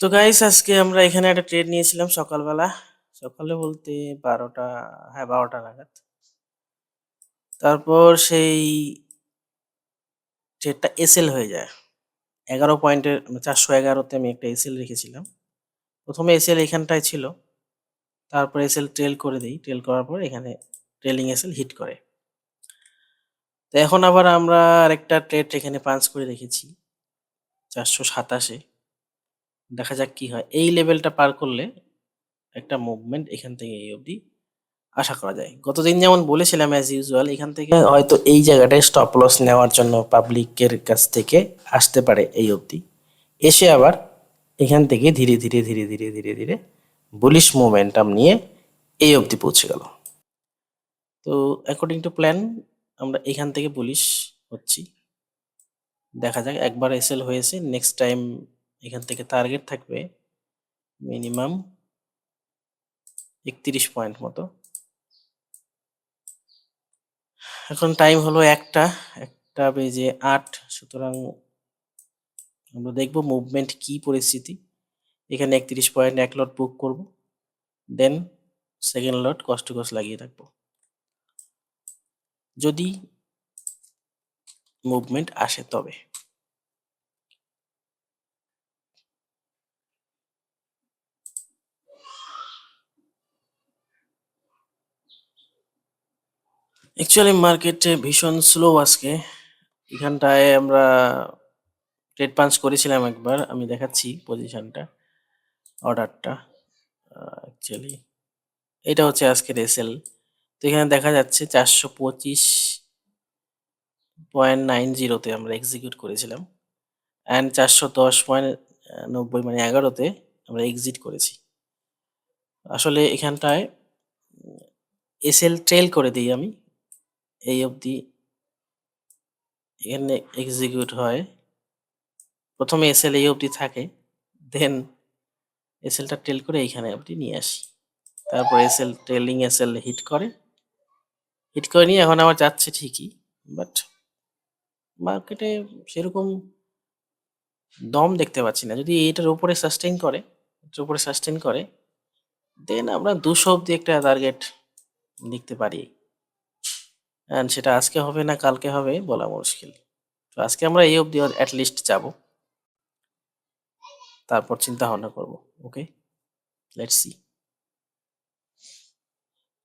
তো গাইস আজকে আমরা এখানে একটা ট্রেড নিয়েছিলাম সকালবেলা। সকালে বলতে বারোটা হ্যাঁ বারোটা নাগাদ। তারপর সেই ট্রেডটা এসএল হয়ে যায়। এগারো পয়েন্টের চারশো এগারোতে আমি একটা এসএল রেখেছিলাম। প্রথমে এসএল এখানটায় ছিল। তারপর এসএল ট্রেল করে দিই। ট্রেল করার পর এখানে ট্রেলিং এসএল হিট করে। তো এখন আবার আমরা আরেকটা ট্রেড এখানে পাঞ্চ করে রেখেছি। চারশো সাতাশে। দেখা যাক কি হয়। এই লেভেলটা পার করলে একটা মুভমেন্ট এখান থেকে এই অবধি আশা করা যায়। গতদিন যেমন বলেছিলাম অ্যাজ ইউজুয়াল এখান থেকে হয়তো এই জায়গাটায় স্টপ লস নেওয়ার জন্য পাবলিকের কাছ থেকে আসতে পারে এই অবধি। এসে আবার এখান থেকে ধীরে ধীরে ধীরে ধীরে ধীরে ধীরে বুলিশ মোমেন্টাম নিয়ে এই অবধি পৌঁছে গেল। তো অ্যাকর্ডিং টু প্ল্যান আমরা এখান থেকে বুলিশ হচ্ছি। দেখা যাক, একবার এসএল হয়েছে নেক্সট টাইম এখান থেকে টার্গেট থাকবে মিনিমাম একত্রিশ পয়েন্ট মতো। এখন টাইম হলো একটা একটা বেজে আট, সুতরাং আমরা দেখব মুভমেন্ট কি পরিস্থিতি। এখানে একত্রিশ পয়েন্ট এক লট বুক করব দেন সেকেন্ড লট কষ্ট কষ্ট লাগিয়ে থাকব যদি মুভমেন্ট আসে তবে। অ্যাকচুয়ালি মার্কেটে ভীষণ স্লো আজকে। এখানটায় আমরা ট্রেড পাঞ্চ করেছিলাম একবার। আমি দেখাচ্ছি পজিশনটা অর্ডারটা অ্যাকচুয়ালি এটা হচ্ছে আজকের এসএল তো এখানে দেখা যাচ্ছে চারশো পঁচিশ পয়েন্ট নাইন জিরোতে আমরা এক্সিকিউট করেছিলাম। অ্যান্ড চারশো দশ পয়েন্ট নব্বই মানে এগারোতে আমরা এক্সিট করেছি। আসলে এখানটায় এসএল ট্রেল করে দিই আমি। এই অবধি এখানে এক্সিকিউট হয়। প্রথমে এসএল এই অবধি থাকে দেন এসএলটা টেল করে এইখানে অবধি নিয়ে আসি। তারপর এসএল ট্রেলিং এসএল হিট করে। হিট করে নিয়ে এখন আমার যাচ্ছে ঠিকই বাট মার্কেটে সেরকম দম দেখতে পাচ্ছি না। যদি এটার উপরে সাস্টেইন করে, এটার উপরে সাস্টেইন করে দেন আমরা দুশো অব্দি একটা টার্গেট লিখতে পারি। অ্যান্ড সেটা আজকে হবে না কালকে হবে বলা মুশকিল। তো আজকে আমরা এই অবধি অ্যাটলিস্ট যাব। তারপর চিন্তা ভাবনা করব ওকে লেটস সি